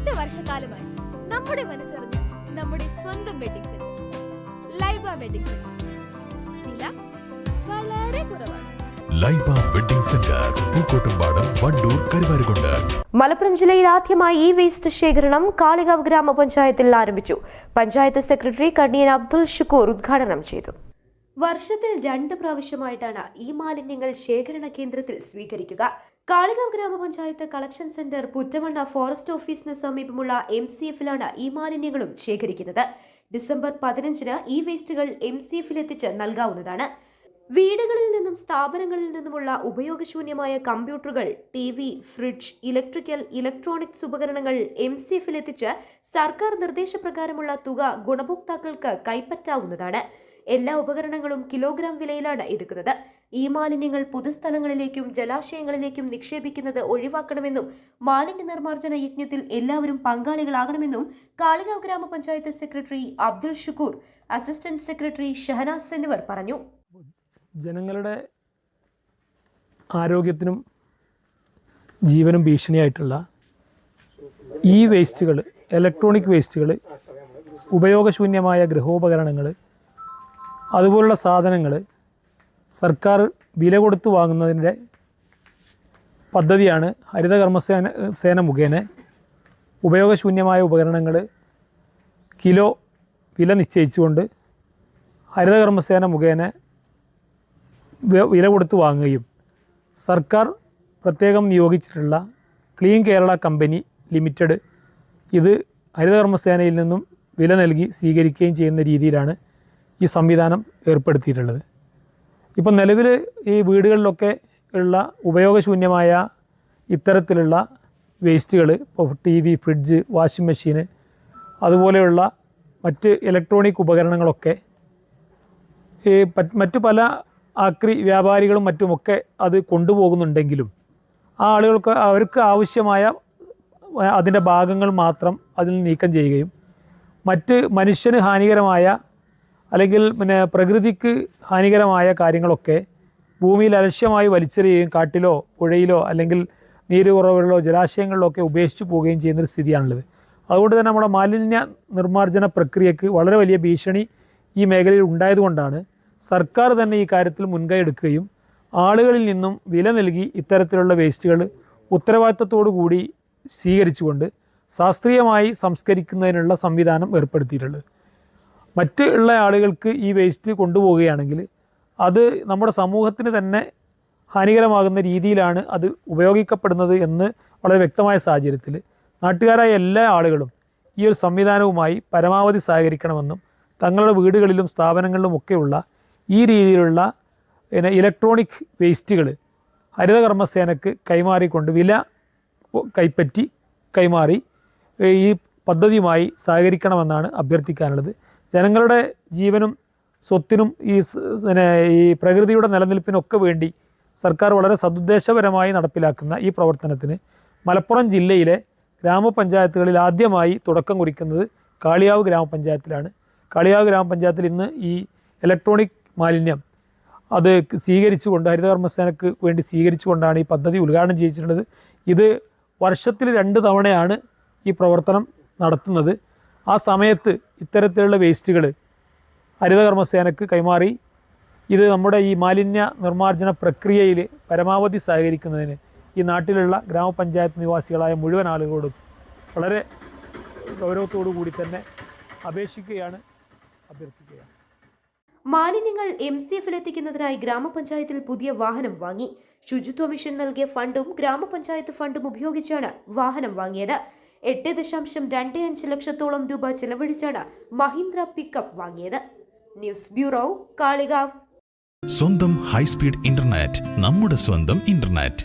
എട്ട് വർഷക്കാലമായി നമ്മുടെ മനസ്സറിഞ്ഞ നമ്മുടെ സ്വന്തം wedding centre Laiba wedding centre വില വളരെ കുറവാണ്. Laiba wedding centre Pookkottumpadam Wandoor Karuvarakundu. Malappuram ജില്ലയിൽ ആദ്യമായി ഇ വേസ്റ്റ് ശേഖരണം കാളികാവ് ഗ്രാമപഞ്ചായത്തിൽ ആരംഭിച്ചു. പഞ്ചായത്ത് സെക്രട്ടറി കണ്ണിയൻ അബ്ദുൽ ഷുക്കൂർ ഉദ്ഘാടനം ചെയ്തു. വർഷത്തിൽ രണ്ട് പ്രാവശ്യമായിട്ടാണ് ഈ മാലിന്യങ്ങൾ ശേഖരണ കേന്ദ്രത്തിൽ സ്വീകരിക്കുക. കാളികാവ് ഗ്രാമപഞ്ചായത്ത് കളക്ഷൻ സെന്റർ പുറ്റമണ്ണ ഫോറസ്റ്റ് ഓഫീസിന് സമീപമുള്ള എം സി എഫിലാണ് ഈ മാലിന്യങ്ങളും ശേഖരിക്കുന്നത്. ഡിസംബർ പതിനഞ്ചിന് ഈ വേസ്റ്റുകൾ എം സി എഫിൽ എത്തിച്ച് നൽകാവുന്നതാണ്. വീടുകളിൽ നിന്നും സ്ഥാപനങ്ങളിൽ നിന്നുമുള്ള ഉപയോഗശൂന്യമായ കമ്പ്യൂട്ടറുകൾ T V fridge electrical electronics ഉപകരണങ്ങൾ എം സി എഫിൽ എത്തിച്ച് സർക്കാർ നിർദ്ദേശപ്രകാരമുള്ള തുക ഗുണഭോക്താക്കൾക്ക് കൈപ്പറ്റാവുന്നതാണ്. എല്ലാ ഉപകരണങ്ങളും കിലോഗ്രാം വിലയിലാണ് എടുക്കുന്നത്. ഈ മാലിന്യങ്ങൾ പൊതുസ്ഥലങ്ങളിലേക്കും ജലാശയങ്ങളിലേക്കും നിക്ഷേപിക്കുന്നത് ഒഴിവാക്കണമെന്നും മാലിന്യ നിർമ്മാർജന യജ്ഞത്തിൽ എല്ലാവരും പങ്കാളികളാകണമെന്നും കാളികാവ് ഗ്രാമപഞ്ചായത്ത് secretary Abdul Shukkur assistant secretary Shahnaz എന്നിവർ പറഞ്ഞു. ജനങ്ങളുടെ ആരോഗ്യത്തിനും ജീവനും ഭീഷണിയായിട്ടുള്ള ഈ വേസ്റ്റുകൾ ഇലക്ട്രോണിക് വേസ്റ്റുകൾ ഉപയോഗശൂന്യമായ ഗൃഹോപകരണങ്ങൾ അതുപോലുള്ള സാധനങ്ങൾ സർക്കാർ വില കൊടുത്ത് വാങ്ങുന്നതിന്റെ പദ്ധതിയാണ് ഹരിത കർമ്മസേന സേന മുഖേന ഉപയോഗശൂന്യമായ ഉപകരണങ്ങൾ കിലോ വില നിശ്ചയിച്ചുകൊണ്ട് ഹരിത കർമ്മസേന മുഖേന വില കൊടുത്ത് വാങ്ങുകയും സർക്കാർ പ്രത്യേകം നിയോഗിച്ചിട്ടുള്ള ക്ലീൻ കേരള കമ്പനി ലിമിറ്റഡ് ഇത് ഹരിതകർമ്മസേനയിൽ നിന്നും വില നൽകി സ്വീകരിക്കുകയും ചെയ്യുന്ന രീതിയിലാണ് ഈ സംവിധാനം ഏർപ്പെടുത്തിയിട്ടുള്ളത്. ഇപ്പം നിലവിൽ ഈ വീടുകളിലൊക്കെ ഉള്ള ഉപയോഗശൂന്യമായ ഇത്തരത്തിലുള്ള വേസ്റ്റുകൾ ഇപ്പോൾ T V fridge washing machine അതുപോലെയുള്ള മറ്റ് ഇലക്ട്രോണിക് ഉപകരണങ്ങളൊക്കെ ഈ മറ്റു പല ആക്രി വ്യാപാരികളും മറ്റുമൊക്കെ അത് കൊണ്ടുപോകുന്നുണ്ടെങ്കിലും ആ ആളുകൾക്ക് അവർക്ക് ആവശ്യമായ അതിന്റെ ഭാഗങ്ങൾ മാത്രം അതിൽ നീക്കം ചെയ്യുകയും മറ്റ് മനുഷ്യന് ഹാനികരമായ അല്ലെങ്കിൽ പിന്നെ പ്രകൃതിക്ക് ഹാനികരമായ കാര്യങ്ങളൊക്കെ ഭൂമിയിൽ അലക്ഷ്യമായി വലിച്ചെറിയുകയും കാട്ടിലോ പുഴയിലോ അല്ലെങ്കിൽ നീര് കുറവുകളിലോ ജലാശയങ്ങളിലോ ഒക്കെ ഉപേക്ഷിച്ചു പോവുകയും ചെയ്യുന്നൊരു സ്ഥിതിയാണുള്ളത്. അതുകൊണ്ട് തന്നെ നമ്മുടെ മാലിന്യ നിർമ്മാർജന പ്രക്രിയക്ക് വളരെ വലിയ ഭീഷണി ഈ മേഖലയിൽ ഉണ്ടായതുകൊണ്ടാണ് സർക്കാർ തന്നെ ഈ കാര്യത്തിൽ മുൻകൈ എടുക്കുകയും ആളുകളിൽ നിന്നും വില നൽകി ഇത്തരത്തിലുള്ള വേസ്റ്റുകൾ ഉത്തരവാദിത്തത്തോടു കൂടി സ്വീകരിച്ചുകൊണ്ട് ശാസ്ത്രീയമായി സംസ്കരിക്കുന്നതിനുള്ള സംവിധാനം ഏർപ്പെടുത്തിയിട്ടുള്ളത്. മറ്റ് ഉള്ള ആളുകൾക്ക് ഈ വേസ്റ്റ് കൊണ്ടുപോവുകയാണെങ്കിൽ അത് നമ്മുടെ സമൂഹത്തിന് തന്നെ ഹാനികരമാകുന്ന രീതിയിലാണ് അത് ഉപയോഗിക്കപ്പെടുന്നത് എന്ന് വളരെ വ്യക്തമായ സാഹചര്യത്തിൽ നാട്ടുകാരായ എല്ലാ ആളുകളും ഈ ഒരു സംവിധാനവുമായി പരമാവധി സഹകരിക്കണമെന്നും തങ്ങളുടെ വീടുകളിലും സ്ഥാപനങ്ങളിലും ഒക്കെയുള്ള ഈ രീതിയിലുള്ള പിന്നെ ഇലക്ട്രോണിക് വേസ്റ്റുകൾ ഹരിതകർമ്മസേനക്ക് കൈമാറിക്കൊണ്ട് വില കൈപ്പറ്റി കൈമാറി ഈ പദ്ധതിയുമായി സഹകരിക്കണമെന്നാണ് അഭ്യർത്ഥിക്കാനുള്ളത്. ജനങ്ങളുടെ ജീവനും സ്വത്തിനും ഈ പിന്നെ ഈ പ്രകൃതിയുടെ നിലനിൽപ്പിനൊക്കെ വേണ്ടി സർക്കാർ വളരെ സദുദ്ദേശപരമായി നടപ്പിലാക്കുന്ന ഈ പ്രവർത്തനത്തിന് മലപ്പുറം ജില്ലയിലെ ഗ്രാമപഞ്ചായത്തുകളിൽ ആദ്യമായി തുടക്കം കുറിക്കുന്നത് കാളിയാവ് ഗ്രാമപഞ്ചായത്തിലാണ്. കാളിയാവ് ഗ്രാമപഞ്ചായത്തിൽ ഇന്ന് ഈ ഇലക്ട്രോണിക് മാലിന്യം അത് സ്വീകരിച്ചുകൊണ്ട് ഹരിതകർമ്മസേനക്ക് വേണ്ടി സ്വീകരിച്ചുകൊണ്ടാണ് ഈ പദ്ധതി ഉദ്ഘാടനം ചെയ്തിട്ടുള്ളത് ഇത് വർഷത്തിൽ രണ്ട് തവണയാണ് ഈ പ്രവർത്തനം നടത്തുന്നത്. ആ സമയത്ത് ഇത്തരത്തിലുള്ള വേസ്റ്റുകൾ ഹരിതകർമ്മസേനക്ക് കൈമാറി. ഇത് നമ്മുടെ ഈ മാലിന്യ നിർമ്മാർജന പ്രക്രിയയിൽ പരമാവധി സഹകരിക്കുന്നതിന് ഈ നാട്ടിലുള്ള ഗ്രാമപഞ്ചായത്ത് നിവാസികളായ മുഴുവൻ ആളുകളോടും വളരെ ഗൗരവത്തോടു കൂടി തന്നെ അപേക്ഷിക്കുകയാണ് അഭ്യർത്ഥിക്കുകയാണ്. മാലിന്യങ്ങൾ എം സി എഫിൽ എത്തിക്കുന്നതിനായി ഗ്രാമപഞ്ചായത്തിൽ പുതിയ വാഹനം വാങ്ങി. ശുചിത്വ മിഷൻ നൽകിയ ഫണ്ടും ഗ്രാമപഞ്ചായത്ത് ഫണ്ടും ഉപയോഗിച്ചാണ് വാഹനം വാങ്ങിയത്. എട്ട് ദശാംശം രണ്ട് അഞ്ച് ലക്ഷത്തോളം രൂപ ചെലവഴിച്ചാണ് മഹീന്ദ്ര പിക്കപ്പ് വാങ്ങിയത്. News bureau Kalikavu. സ്വന്തം ഹൈസ്പീഡ് ഇന്റർനെറ്റ് നമ്മുടെ സ്വന്തം ഇന്റർനെറ്റ്